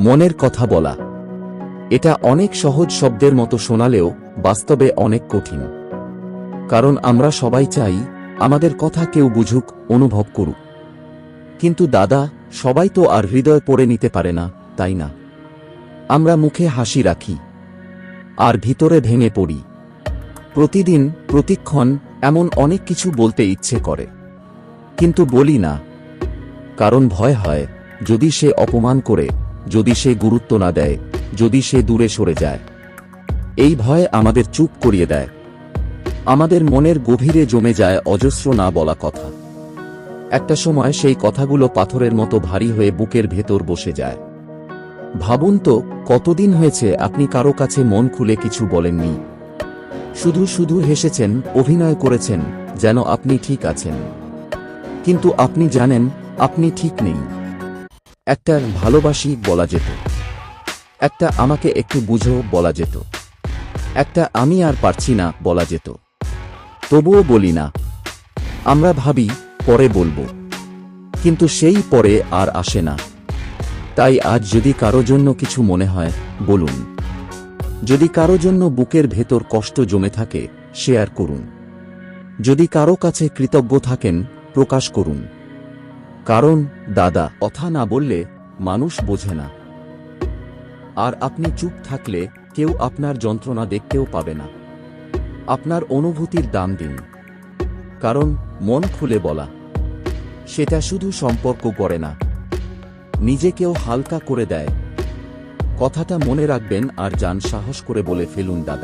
মনের কথা বলা। এটা অনেক সহজ শব্দের মতো শোনালেও বাস্তবে অনেক কঠিন। কারণ আমরা সবাই চাই আমাদের কথা কেউ বুঝুক, অনুভব করুক। কিন্তু দাদা, সবাই তো আর হৃদয় পড়ে নিতে পারে না, তাই না? আমরা মুখে হাসি রাখি, আর ভিতরে ভেঙে পড়ি। প্রতিদিন, প্রতিক্ষণ এমন অনেক কিছু বলতে ইচ্ছে করে। কিন্তু বলি না, কারণ ভয় হয়, যদি সে অপমান করে যদি সে গুরুত্ব না দেয়, যদি সে দূরে সরে যায়। এই ভয় আমাদের চুপ করিয়ে দেয়। আমাদের মনের গভীরে জমে যায় অজস্র না বলা কথা। একটা সময় সেই কথাগুলো পাথরের মতো ভারী হয়ে বুকের ভেতর বসে যায়। ভাবুন তো, কতদিন হয়েছে আপনি কারও কাছে মন খুলে কিছু বলেননি? শুধু শুধু হেসেছেন, অভিনয় করেছেন, যেন আপনি ঠিক আছেন। কিন্তু আপনি জানেন, আপনি ঠিক নেই। একটা ভালোবাসি বলা যেত। একটা আমাকে একটু বুঝো বলা যেত। একটা আমি আর পারছি না বলা যেত। তবুও বলি না। আমরা ভাবি, পরে বলব। কিন্তু সেই পরে আর আসে না। তাই আজ যদি কারও জন্য কিছু মনে হয়, বলুন। যদি কারও জন্য বুকের ভেতর কষ্ট জমে থাকে, শেয়ার করুন। যদি কারও কাছে কৃতজ্ঞ থাকেন, প্রকাশ করুন। কারণ, দাদা, কথা না বললে মানুষ বোঝে না। আর আপনি চুপ থাকলে কেউ আপনার যন্ত্রণা দেখতেও পাবে না। আপনার অনুভূতির দাম দিন। কারণ, মন খুলে বলা। সেটা শুধু সম্পর্ক করে না। নিজেকেও হালকা করে দেয়। কথাটা মনে রাখবেন আর যান সাহস করে বলে ফেলুন, দাদা।